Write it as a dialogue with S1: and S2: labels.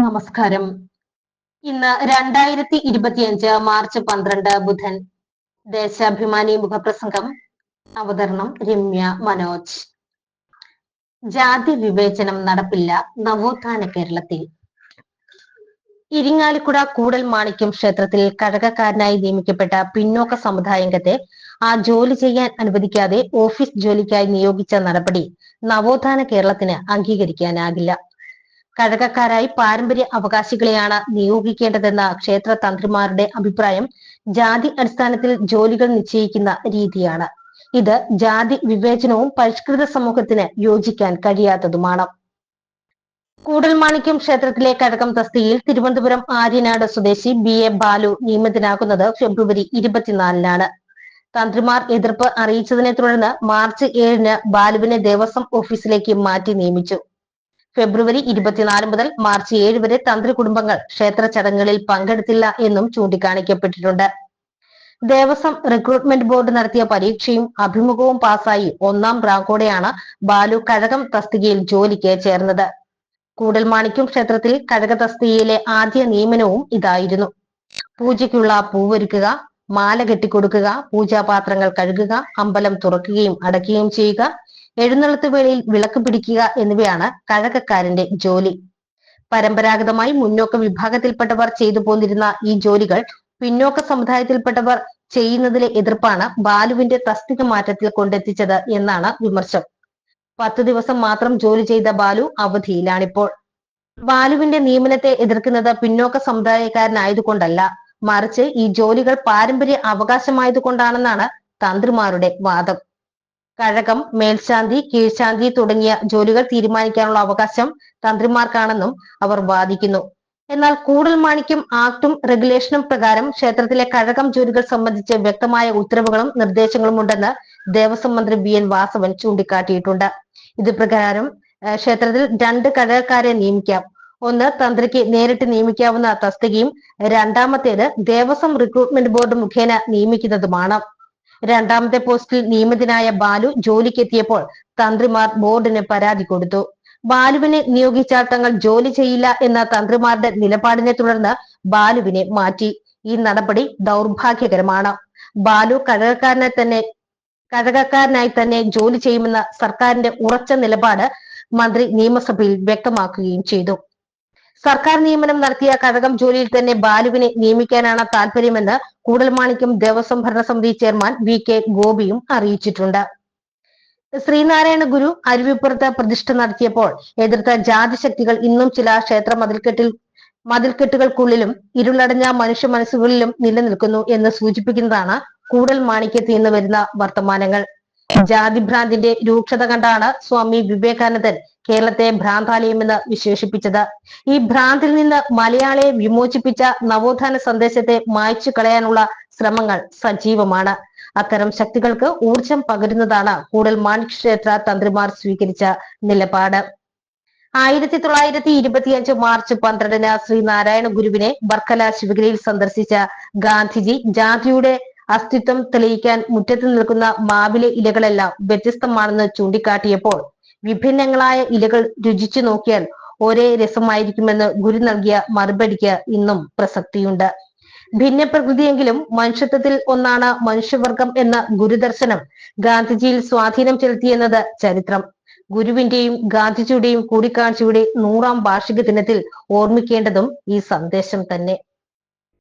S1: നമസ്കാരം. ഇന്ന് രണ്ടായിരത്തി ഇരുപത്തിയഞ്ച് മാർച്ച് പന്ത്രണ്ട് ബുധൻ. ദേശാഭിമാനി മുഖപ്രസംഗം. അവതരണം രമ്യ മനോജ്. ജാതി വിവേചനം നടപ്പില്ല നവോത്ഥാന കേരളത്തിൽ. ഇരിങ്ങാലിക്കുട കൂടൽ മാണിക്യം ക്ഷേത്രത്തിൽ കഴകക്കാരനായി നിയമിക്കപ്പെട്ട പിന്നോക്ക സമുദായംഗത്തെ ആ ജോലി ചെയ്യാൻ അനുവദിക്കാതെ ഓഫീസ് ജോലിക്കായി നിയോഗിച്ച നടപടി നവോത്ഥാന കേരളത്തിന് അംഗീകരിക്കാനാകില്ല. കഴകക്കാരായി പാരമ്പര്യ അവകാശികളെയാണ് നിയോഗിക്കേണ്ടതെന്ന ക്ഷേത്ര തന്ത്രിമാരുടെ അഭിപ്രായം ജാതി അടിസ്ഥാനത്തിൽ ജോലികൾ നിശ്ചയിക്കുന്ന രീതിയാണ്. ഇത് ജാതി വിവേചനവും പരിഷ്കൃത സമൂഹത്തിന് യോജിക്കാൻ കഴിയാത്തതുമാണ്. കൂടൽമാണിക്യം ക്ഷേത്രത്തിലെ കഴകം തസ്തിയിൽ തിരുവനന്തപുരം ആര്യനാട് സ്വദേശി ബി എ ബാലു നിയമിതനാകുന്നത് ഫെബ്രുവരി ഇരുപത്തിനാലിനാണ്. തന്ത്രിമാർ എതിർപ്പ് അറിയിച്ചതിനെ തുടർന്ന് മാർച്ച് ഏഴിന് ബാലുവിനെ ദേവസ്വം ഓഫീസിലേക്ക് മാറ്റി നിയമിച്ചു. ഫെബ്രുവരി ഇരുപത്തിനാല് മുതൽ മാർച്ച് ഏഴ് വരെ തന്ത്രി കുടുംബങ്ങൾ ക്ഷേത്ര ചടങ്ങുകളിൽ പങ്കെടുത്തില്ല എന്നും ചൂണ്ടിക്കാണിക്കപ്പെട്ടിട്ടുണ്ട്. ദേവസ്വം റിക്രൂട്ട്മെന്റ് ബോർഡ് നടത്തിയ പരീക്ഷയും അഭിമുഖവും പാസായി ഒന്നാം റാങ്കോടെയാണ് ബാലു കഴകം തസ്തികയിൽ ജോലിക്ക് ചേർന്നത്. കൂടൽമാണിക്കും ക്ഷേത്രത്തിൽ കഴക തസ്തികയിലെ ആദ്യ നിയമനവും ഇതായിരുന്നു. പൂജയ്ക്കുള്ള പൂവൊരുക്കുക മാല കെട്ടിക്കൊടുക്കുക പൂജാപാത്രങ്ങൾ കഴുകുക അമ്പലം തുറക്കുകയും അടയ്ക്കുകയും ചെയ്യുക എഴുന്നള്ളത്ത് വേളയിൽ വിളക്ക് പിടിക്കുക എന്നിവയാണ് കഴകക്കാരന്റെ ജോലി. പരമ്പരാഗതമായി മുന്നോക്ക വിഭാഗത്തിൽപ്പെട്ടവർ ചെയ്തു പോന്നിരുന്ന ഈ ജോലികൾ പിന്നോക്ക സമുദായത്തിൽപ്പെട്ടവർ ചെയ്യുന്നതിലെ എതിർപ്പാണ് ബാലുവിന്റെ തസ്തിക മാറ്റത്തിൽ കൊണ്ടെത്തിച്ചത് എന്നാണ് വിമർശം. പത്ത് ദിവസം മാത്രം ജോലി ചെയ്ത ബാലു അവധിയിലാണിപ്പോൾ. ബാലുവിന്റെ നിയമനത്തെ എതിർക്കുന്നത് പിന്നോക്ക സമുദായക്കാരനായതുകൊണ്ടല്ല. മറിച്ച് ഈ ജോലികൾ പാരമ്പര്യ അവകാശമായതുകൊണ്ടാണെന്നാണ് തന്ത്രിമാരുടെ വാദം. കഴകം മേൽശാന്തി കീഴ്ശാന്തി തുടങ്ങിയ ജോലികൾ തീരുമാനിക്കാനുള്ള അവകാശം തന്ത്രിമാർക്കാണെന്നും അവർ വാദിക്കുന്നു. എന്നാൽ കൂടൽ മാണിക്യം ആക്ടും റെഗുലേഷനും പ്രകാരം ക്ഷേത്രത്തിലെ കഴകം ജോലികൾ സംബന്ധിച്ച് വ്യക്തമായ ഉത്തരവുകളും നിർദ്ദേശങ്ങളും ഉണ്ടെന്ന് ദേവസ്വം മന്ത്രി ബി എൻ. വാസവൻ ചൂണ്ടിക്കാട്ടിയിട്ടുണ്ട്. ഇത് പ്രകാരം ക്ഷേത്രത്തിൽ രണ്ട് കഴകക്കാരെ നിയമിക്കാം. ഒന്ന് തന്ത്രിക്ക് നേരിട്ട് നിയമിക്കാവുന്ന തസ്തികയും രണ്ടാമത്തേത് ദേവസ്വം റിക്രൂട്ട്മെന്റ് ബോർഡ് മുഖേന നിയമിക്കുന്നതുമാണ്. രണ്ടാമത്തെ പോസ്റ്റിൽ നിയമിതനായ ബാലു ജോലിക്കെത്തിയപ്പോൾ തന്ത്രിമാർ ബോർഡിന് പരാതി കൊടുത്തു. ബാലുവിനെ നിയോഗിച്ചാൽ തങ്ങൾ ജോലി ചെയ്യില്ല എന്ന തന്ത്രിമാരുടെ നിലപാടിനെ തുടർന്ന് ബാലുവിനെ മാറ്റി. ഈ നടപടി ദൗർഭാഗ്യകരമാണ്. ബാലു കഴകക്കാരനെ തന്നെ കഴകക്കാരനായി തന്നെ ജോലി ചെയ്യുമെന്ന സർക്കാരിന്റെ ഉറച്ച നിലപാട് മന്ത്രി നിയമസഭയിൽ വ്യക്തമാക്കുകയും ചെയ്തു. സർക്കാർ നിയമനം നടത്തിയ കഴകം ജോലിയിൽ തന്നെ ബാലുവിനെ നിയമിക്കാനാണ് താല്പര്യമെന്ന് കൂടൽമാണിക്യം ദേവസ്വം ഭരണസമിതി ചെയർമാൻ വി കെ ഗോപിയും അറിയിച്ചിട്ടുണ്ട്. ശ്രീനാരായണ ഗുരു അരുവിപ്പുറത്ത് പ്രതിഷ്ഠ നടത്തിയപ്പോൾ എതിർത്ത ജാതിശക്തികൾ ഇന്നും ചില ക്ഷേത്ര മതിൽക്കെട്ടിൽ മതിൽക്കെട്ടുകൾക്കുള്ളിലും ഇരുളടഞ്ഞ മനുഷ്യ മനസ്സുകളിലും നിലനിൽക്കുന്നു എന്ന് സൂചിപ്പിക്കുന്നതാണ് കൂടൽ മാണിക്യത്തിൽ നിന്ന് വരുന്ന വർത്തമാനങ്ങൾ. ജാതിഭ്രാന്തിന്റെ രൂക്ഷത കണ്ടാണ് സ്വാമി വിവേകാനന്ദൻ കേരളത്തെ ഭ്രാന്താലയമെന്ന് വിശേഷിപ്പിച്ചത്. ഈ ഭ്രാന്തിൽ നിന്ന് മലയാളിയെ വിമോചിപ്പിച്ച നവോത്ഥാന സന്ദേശത്തെ മായ്ച്ചു കളയാനുള്ള ശ്രമങ്ങൾ സജീവമാണ്. അത്തരം ശക്തികൾക്ക് ഊർജം പകരുന്നതാണ് കൂടുതൽ മാണിക് ക്ഷേത്ര തന്ത്രിമാർ സ്വീകരിച്ച നിലപാട്. ആയിരത്തി തൊള്ളായിരത്തി ഇരുപത്തിയഞ്ച് മാർച്ച് പന്ത്രണ്ടിന് ശ്രീനാരായണ ഗുരുവിനെ വർക്കല ശിവഗിരിയിൽ സന്ദർശിച്ച ഗാന്ധിജി ജാതിയുടെ അസ്തിത്വം തെളിയിക്കാൻ മുറ്റത്ത് നിൽക്കുന്ന മാവിലെ ഇലകളെല്ലാം വ്യത്യസ്തമാണെന്ന് ചൂണ്ടിക്കാട്ടിയപ്പോൾ വിഭിന്നങ്ങളായ ഇലകൾ രുചിച്ചു നോക്കിയാൽ ഒരേ രസമായിരിക്കുമെന്ന് ഗുരു നൽകിയ മറുപടിക്ക് ഇന്നും പ്രസക്തിയുണ്ട്. ഭിന്നപ്രകൃതിയെങ്കിലും മനുഷ്യത്വത്തിൽ ഒന്നാണ് മനുഷ്യവർഗം എന്ന ഗുരുദർശനം ഗാന്ധിജിയിൽ സ്വാധീനം ചെലുത്തിയെന്നത് ചരിത്രം. ഗുരുവിന്റെയും ഗാന്ധിജിയുടെയും കൂടിക്കാഴ്ചയുടെ നൂറാം വാർഷിക ദിനത്തിൽ ഓർമ്മിക്കേണ്ടതും ഈ സന്ദേശം തന്നെ.